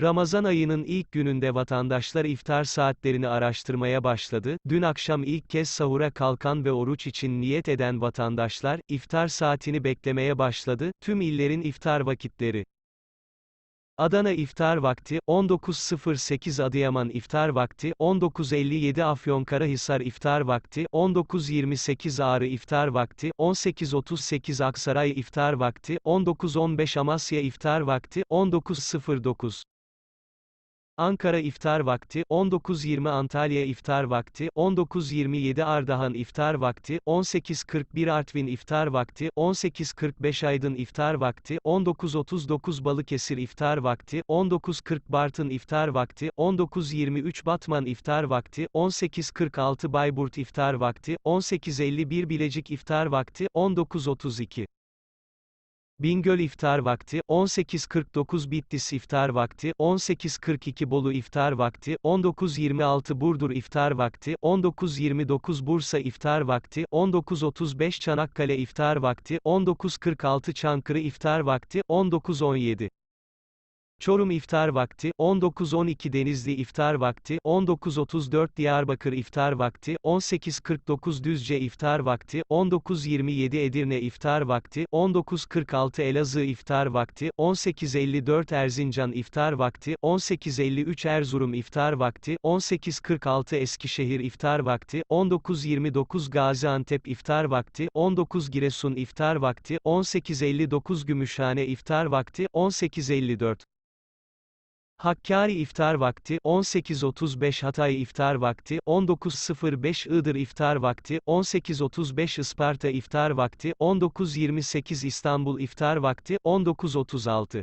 Ramazan ayının ilk gününde vatandaşlar iftar saatlerini araştırmaya başladı. Dün akşam ilk kez sahura kalkan ve oruç için niyet eden vatandaşlar, iftar saatini beklemeye başladı. Tüm illerin iftar vakitleri. Adana iftar vakti, 19.08 Adıyaman iftar vakti, 19.57 Afyonkarahisar iftar vakti, 19.28 Ağrı iftar vakti, 18.38 Aksaray iftar vakti, 19.15 Amasya iftar vakti, 19.09 Ankara iftar vakti, 19.20 Antalya iftar vakti, 19.27 Ardahan iftar vakti, 18.41 Artvin iftar vakti, 18.45 Aydın iftar vakti, 19.39 Balıkesir iftar vakti, 19.40 Bartın iftar vakti, 19.23 Batman iftar vakti, 18.46 Bayburt iftar vakti, 18.51 Bilecik iftar vakti, 19.32 Bingöl iftar vakti, 18.49 Bitlis iftar vakti, 18.42 Bolu iftar vakti, 19.26 Burdur iftar vakti, 19.29 Bursa iftar vakti, 19.35 Çanakkale iftar vakti, 19.46 Çankırı iftar vakti, 19.17 Çorum iftar vakti, 19.12 Denizli iftar vakti, 19.34 Diyarbakır iftar vakti, 18.49 Düzce iftar vakti, 19.27 Edirne iftar vakti, 19.46 Elazığ iftar vakti, 18.54 Erzincan iftar vakti, 18.53 Erzurum iftar vakti, 18.46 Eskişehir iftar vakti, 19.29 Gaziantep iftar vakti, 19 Giresun iftar vakti, 18.59 Gümüşhane iftar vakti, 18.54 Hakkari iftar vakti, 18.35 Hatay iftar vakti, 19.05 Iğdır iftar vakti, 18.35 Isparta iftar vakti, 19.28 İstanbul iftar vakti, 19.36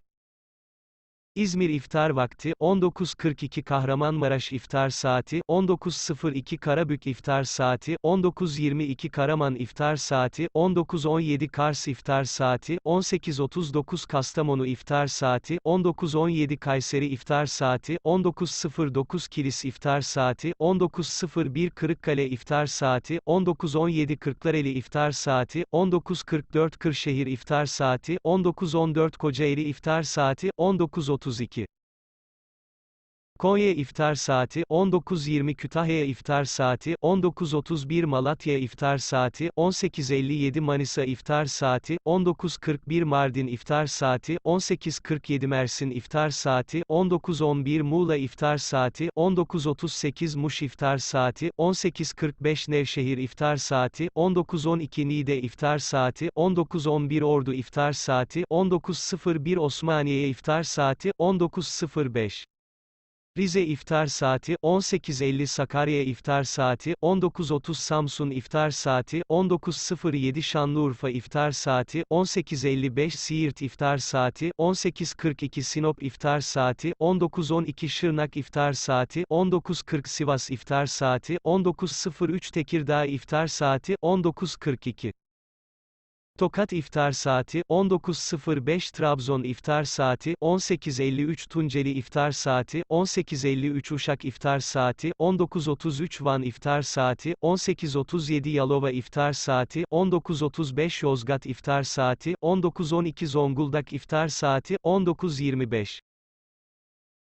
İzmir iftar vakti, 19.42 Kahramanmaraş iftar saati, 19.02 Karabük iftar saati, 19.22 Karaman iftar saati, 19.17 Kars iftar saati, 18.39 Kastamonu iftar saati, 19.17 Kayseri iftar saati, 19.09 Kilis iftar saati, 19.01 Kırıkkale iftar saati, 19.17 Kırklareli iftar saati, 19.44 Kırşehir iftar saati, 19.14 Kocaeli iftar saati, 19.30 32 Konya iftar saati 19.20 Kütahya iftar saati 19.31 Malatya iftar saati 18.57 Manisa iftar saati 19.41 Mardin iftar saati 18.47 Mersin iftar saati 19.11 Muğla iftar saati 19.38 Muş iftar saati 18.45 Nevşehir iftar saati 19.12 Niğde iftar saati 19.11 Ordu iftar saati 19.01 Osmaniye iftar saati 19.05 Rize iftar saati 18.50 Sakarya iftar saati 19.30 Samsun iftar saati 19.07 Şanlıurfa iftar saati 18.55 Siirt iftar saati 18.42 Sinop iftar saati 19.12 Şırnak iftar saati 19.40 Sivas iftar saati 19.03 Tekirdağ iftar saati 19.42 Tokat iftar saati 19.05 Trabzon iftar saati 18.53 Tunceli iftar saati 18.53 Uşak iftar saati 19.33 Van iftar saati 18.37 Yalova iftar saati 19.35 Yozgat iftar saati 19.12 Zonguldak iftar saati 19.25